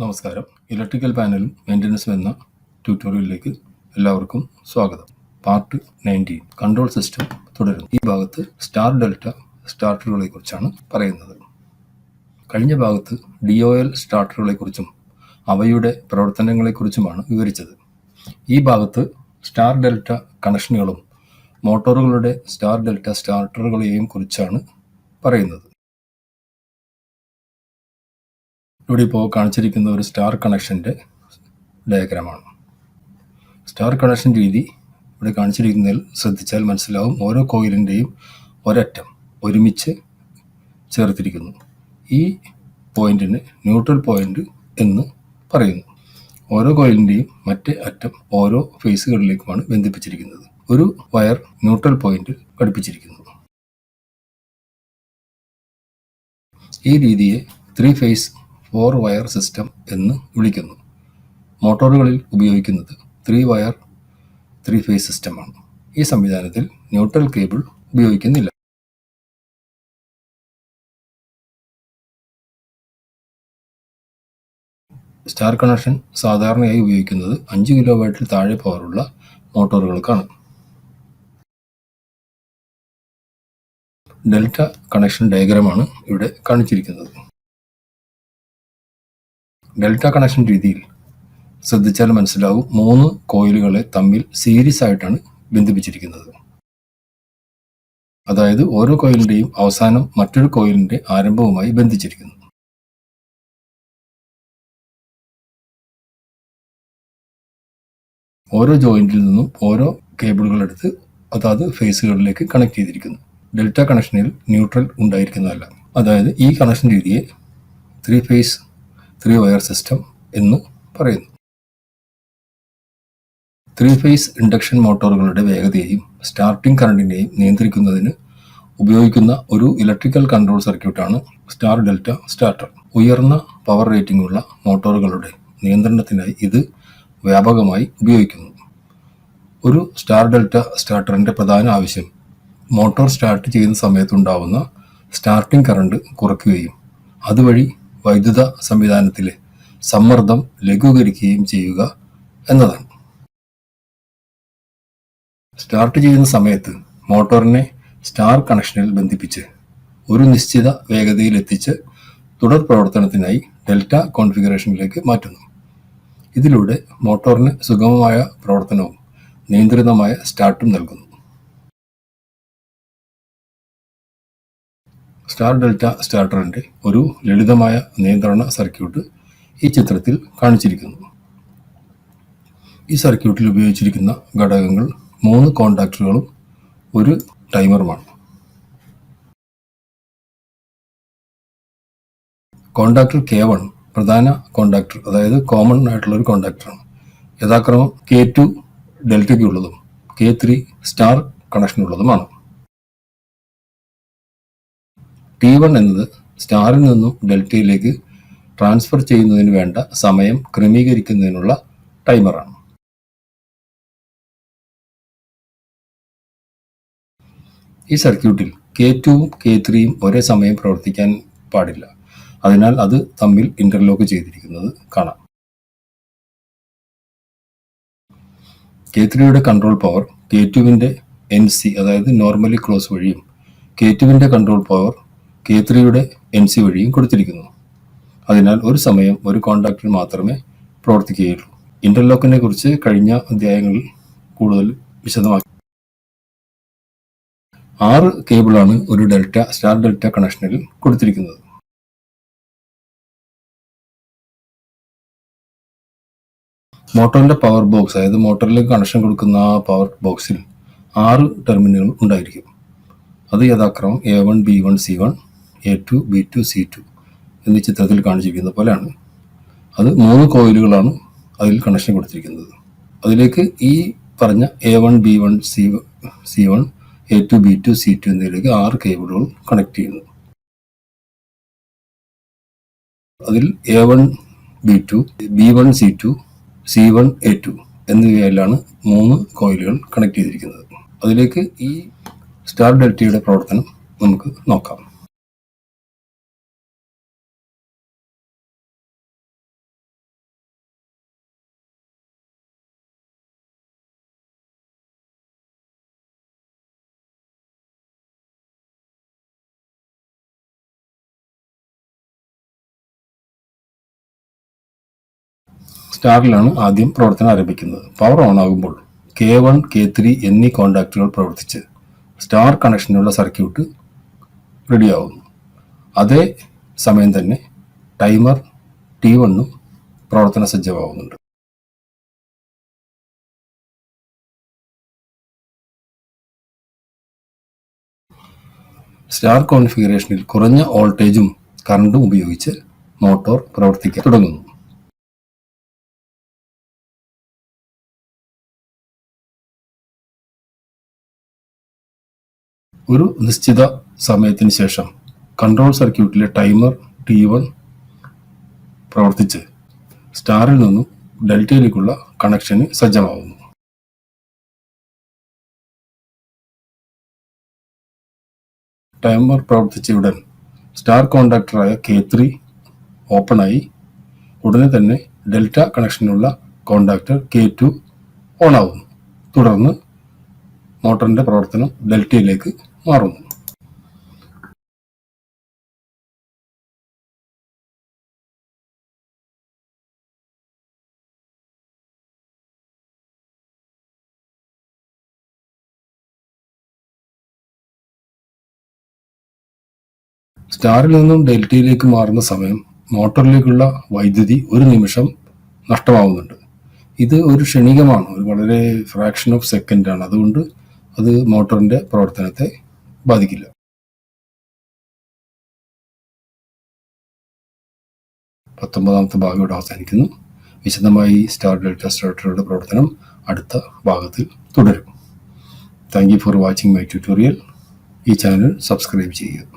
നമസ്കാരം. ഇലക്ട്രിക്കൽ പാനലും മെയിന്റനൻസും എന്ന ട്യൂട്ടോറിയലിലേക്ക് എല്ലാവർക്കും സ്വാഗതം. പാർട്ട് നയന്റീൻ കൺട്രോൾ സിസ്റ്റം തുടരുന്നു. ഈ ഭാഗത്ത് സ്റ്റാർ ഡെൽറ്റ സ്റ്റാർട്ടറുകളെ കുറിച്ചാണ് പറയുന്നത്. കഴിഞ്ഞ ഭാഗത്ത് ഡി ഒ എൽ സ്റ്റാർട്ടറുകളെ കുറിച്ചും അവയുടെ പ്രവർത്തനങ്ങളെക്കുറിച്ചുമാണ് വിവരിച്ചത്. ഈ ഭാഗത്ത് സ്റ്റാർ ഡെൽറ്റ കണക്ഷനുകളും മോട്ടോറുകളുടെ സ്റ്റാർ ഡെൽറ്റ സ്റ്റാർട്ടറുകളെയും കുറിച്ചാണ് പറയുന്നത്. ഇവിടെ ഇപ്പോൾ കാണിച്ചിരിക്കുന്ന ഒരു സ്റ്റാർ കണക്ഷന്റെ ഡയഗ്രാമാണ്. സ്റ്റാർ കണക്ഷൻ രീതി ഇവിടെ കാണിച്ചിരിക്കുന്നതിൽ ശ്രദ്ധിച്ചാൽ മനസ്സിലാവും ഓരോ കോയിലിന്റെയും ഒരറ്റം ഒരുമിച്ച് ചേർത്തിരിക്കുന്നു. ഈ പോയിന്റിന് ന്യൂട്രൽ പോയിന്റ് എന്ന് പറയുന്നു. ഓരോ കോയിലിന്റെയും മറ്റേ അറ്റം ഓരോ ഫേസുകളിലേക്കുമാണ് ബന്ധിപ്പിച്ചിരിക്കുന്നത്. ഒരു വയർ ന്യൂട്രൽ പോയിന്റ് ഘടിപ്പിച്ചിരിക്കുന്നു. ഈ രീതിയെ three phase four wire system എന്ന് വിളിക്കുന്നു. മോട്ടോറുകളിൽ ഉപയോഗിക്കുന്നത് ത്രീ വയർ ത്രീ ഫേസ് സിസ്റ്റമാണ്. ഈ സംവിധാനത്തിൽ ന്യൂട്രൽ കേബിൾ ഉപയോഗിക്കുന്നില്ല. സ്റ്റാർ കണക്ഷൻ സാധാരണയായി ഉപയോഗിക്കുന്നത് അഞ്ച് കിലോ വാട്ടിൽ താഴെ പവറുള്ള മോട്ടോറുകൾക്കാണ്. ഡെൽറ്റ കണക്ഷൻ ഡയഗ്രമാണ് ഇവിടെ കാണിച്ചിരിക്കുന്നത്. ഡെൽറ്റ കണക്ഷൻ രീതിയിൽ ശ്രദ്ധിച്ചാൽ മനസ്സിലാവും മൂന്ന് കോയിലുകളെ തമ്മിൽ സീരീസ് ആയിട്ടാണ് ബന്ധിപ്പിച്ചിരിക്കുന്നത്. അതായത് ഓരോ കോയിലിന്റെയും അവസാനം മറ്റൊരു കോയിലിന്റെ ആരംഭവുമായി ബന്ധിച്ചിരിക്കുന്നു. ഓരോ ജോയിന്റിൽ നിന്നും ഓരോ കേബിളുകൾ എടുത്ത് അതാത് ഫേസുകളിലേക്ക് കണക്ട് ചെയ്തിരിക്കുന്നു. ഡെൽറ്റ കണക്ഷനിൽ ന്യൂട്രൽ ഉണ്ടായിരിക്കുന്നതല്ല. അതായത് ഈ കണക്ഷൻ രീതിയെ three phase three wire system എന്ന് പറയുന്നു. ത്രീ ഫേസ് ഇൻഡക്ഷൻ മോട്ടോറുകളുടെ വേഗതയെയും സ്റ്റാർട്ടിംഗ് കറണ്ടിനെയും നിയന്ത്രിക്കുന്നതിന് ഉപയോഗിക്കുന്ന ഒരു ഇലക്ട്രിക്കൽ കൺട്രോൾ സർക്യൂട്ടാണ് സ്റ്റാർ ഡെൽറ്റ സ്റ്റാർട്ടർ. ഉയർന്ന പവർ റേറ്റിംഗുള്ള മോട്ടോറുകളുടെ നിയന്ത്രണത്തിനായി ഇത് വ്യാപകമായി ഉപയോഗിക്കുന്നു. ഒരു സ്റ്റാർ ഡെൽറ്റ സ്റ്റാർട്ടറിന്റെ പ്രധാന ആവശ്യം മോട്ടോർ സ്റ്റാർട്ട് ചെയ്യുന്ന സമയത്തുണ്ടാവുന്ന സ്റ്റാർട്ടിംഗ് കറണ്ട് കുറയ്ക്കുകയും അതുവഴി വൈദ്യുത സംവിധാനത്തിലെ സമ്മർദ്ദം ലഘൂകരിക്കുകയും ചെയ്യുക എന്നതാണ്. സ്റ്റാർട്ട് ചെയ്യുന്ന സമയത്ത് മോട്ടോറിനെ സ്റ്റാർ കണക്ഷനിൽ ബന്ധിപ്പിച്ച് ഒരു നിശ്ചിത വേഗതയിൽ എത്തിച്ച് തുടർ പ്രവർത്തനത്തിനായി ഡെൽറ്റ കോൺഫിഗറേഷനിലേക്ക് മാറ്റുന്നു. ഇതിലൂടെ മോട്ടോറിന് സുഗമമായ പ്രവർത്തനവും നിയന്ത്രിതമായ സ്റ്റാർട്ടും നൽകുന്നു. സ്റ്റാർ ഡെൽറ്റ സ്റ്റാർട്ടറിന്റെ ഒരു ലളിതമായ നിയന്ത്രണ സർക്യൂട്ട് ഈ ചിത്രത്തിൽ കാണിച്ചിരിക്കുന്നു. ഈ സർക്യൂട്ടിൽ ഉപയോഗിച്ചിരിക്കുന്ന ഘടകങ്ങൾ മൂന്ന് കോണ്ടാക്ടറുകളും ഒരു ടൈമറുമാണ്. കോണ്ടാക്ടർ കെ വൺ പ്രധാന കോണ്ടാക്ടർ അതായത് കോമൺ ആയിട്ടുള്ള ഒരു കോണ്ടാക്ടറാണ് യഥാക്രമം കെ ടു ഡെൽറ്റയ്ക്കുള്ളതും കെ ത്രീ സ്റ്റാർ കണക്ഷനുള്ളതുമാണ്. ടി വൺ എന്നത് സ്റ്റാറിൽ നിന്നും ഡെൽറ്റയിലേക്ക് ട്രാൻസ്ഫർ ചെയ്യുന്നതിന് വേണ്ട സമയം ക്രമീകരിക്കുന്നതിനുള്ള ടൈമറാണ് ഈ സർക്യൂട്ടിൽ കെ ടുവും കെ ത്രീയും ഒരേ സമയം പ്രവർത്തിക്കാൻ പാടില്ല. അതിനാൽ അത് തമ്മിൽ ഇന്റർലോക്ക് ചെയ്തിരിക്കുന്നത് കാണാം. കെ ത്രീയുടെ കൺട്രോൾ പവർ കെ ടുവിന്റെ എൻ സി അതായത് നോർമലി ക്ലോസ് വഴിയും കെ ടുവിന്റെ കൺട്രോൾ പവർ കെ ത്രീയുടെ എൻ സി വഴിയും കൊടുത്തിരിക്കുന്നു. അതിനാൽ ഒരു സമയം ഒരു കോൺട്രാക്ടർ മാത്രമേ പ്രവർത്തിക്കുകയുള്ളൂ. ഇന്റർലോക്കിനെ കുറിച്ച് കഴിഞ്ഞ അധ്യായങ്ങളിൽ കൂടുതൽ വിശദമാക്കി. ആറ് കേബിളാണ് ഒരു ഡെൽറ്റ സ്റ്റാർ ഡെൽറ്റ കണക്ഷനിൽ കൊടുത്തിരിക്കുന്നത്. മോട്ടോറിന്റെ പവർ ബോക്സ് അതായത് മോട്ടോറിലേക്ക് കണക്ഷൻ കൊടുക്കുന്ന ആ പവർ ബോക്സിൽ ആറ് ടെർമിനലുകൾ ഉണ്ടായിരിക്കും. അത് യഥാക്രമം A one B one C one A two B two C two എന്നീ ചിത്രത്തിൽ കാണിച്ചിരിക്കുന്ന പോലെയാണ്. അത് മൂന്ന് കോയിലുകളാണ് അതിൽ കണക്ഷൻ കൊടുത്തിരിക്കുന്നത്. അതിലേക്ക് ഈ പറഞ്ഞ A one B one C C one A two B two C two എന്നിവയിലേക്ക് ആറ് കേബിളുകൾ കണക്ട് ചെയ്യുന്നു. അതിൽ A one B two B one C two C one A two എന്നിവയിലാണ് മൂന്ന് കോയിലുകൾ കണക്ട് ചെയ്തിരിക്കുന്നത്. അതിലേക്ക് ഈ സ്റ്റാർ ഡെൽറ്റയുടെ പ്രവർത്തനം നമുക്ക് നോക്കാം. സ്റ്റാറിലാണ് ആദ്യം പ്രവർത്തനം ആരംഭിക്കുന്നത്. പവർ ഓൺ ആകുമ്പോൾ കെ വൺ കെ ത്രീ എന്നീ കോണ്ടാക്റ്റുകൾ പ്രവർത്തിച്ച് സ്റ്റാർ കണക്ഷനുള്ള സർക്യൂട്ട് റെഡി ആവുന്നു അതേ സമയം തന്നെ ടൈമർ ടി വണ്ണും പ്രവർത്തന സജ്ജമാവുന്നുണ്ട്. സ്റ്റാർ കോൺഫിഗറേഷനിൽ കുറഞ്ഞ വോൾട്ടേജും കറണ്ടും ഉപയോഗിച്ച് മോട്ടോർ പ്രവർത്തിക്കാൻ തുടങ്ങുന്നു. ഒരു നിശ്ചിത സമയത്തിന് ശേഷം കൺട്രോൾ സർക്യൂട്ടിലെ ടൈമർ ടി വൺ പ്രവർത്തിച്ച് സ്റ്റാറിൽ നിന്നും ഡെൽറ്റയിലേക്കുള്ള കണക്ഷന് സജ്ജമാവുന്നു. ടൈമർ പ്രവർത്തിച്ച ഉടൻ സ്റ്റാർ കോണ്ടാക്ടറായ കെ ത്രീ ഓപ്പണായി ഉടനെ തന്നെ ഡെൽറ്റ കണക്ഷനുള്ള കോണ്ടാക്ടർ കെ ടു ഓണാവുന്നു തുടർന്ന് മോട്ടറിന്റെ പ്രവർത്തനം ഡെൽറ്റയിലേക്ക് മാറുന്നു. സ്റ്റാറിൽ നിന്നും ഡെൽറ്റയിലേക്ക് മാറുന്ന സമയം മോട്ടറിലേക്കുള്ള വൈദ്യുതി ഒരു നിമിഷം നഷ്ടമാവുന്നുണ്ട്. ഇത് ഒരു ക്ഷണികമാണ് ഒരു വളരെ ഫ്രാക്ഷൻ ഓഫ് സെക്കൻഡാണ് അതുകൊണ്ട് അത് മോട്ടറിന്റെ പ്രവർത്തനത്തെ ബാധിക്കില്ല. പത്തൊമ്പതാമത്തെ ഭാഗം ഇവിടെ അവസാനിക്കുന്നു. വിശദമായി സ്റ്റാർ ഡെൽറ്റ സ്റ്റാർട്ടറുടെ പ്രവർത്തനം അടുത്ത ഭാഗത്തിൽ തുടരും. Thank you for watching my tutorial. ഈ ചാനൽ സബ്സ്ക്രൈബ് ചെയ്യുക.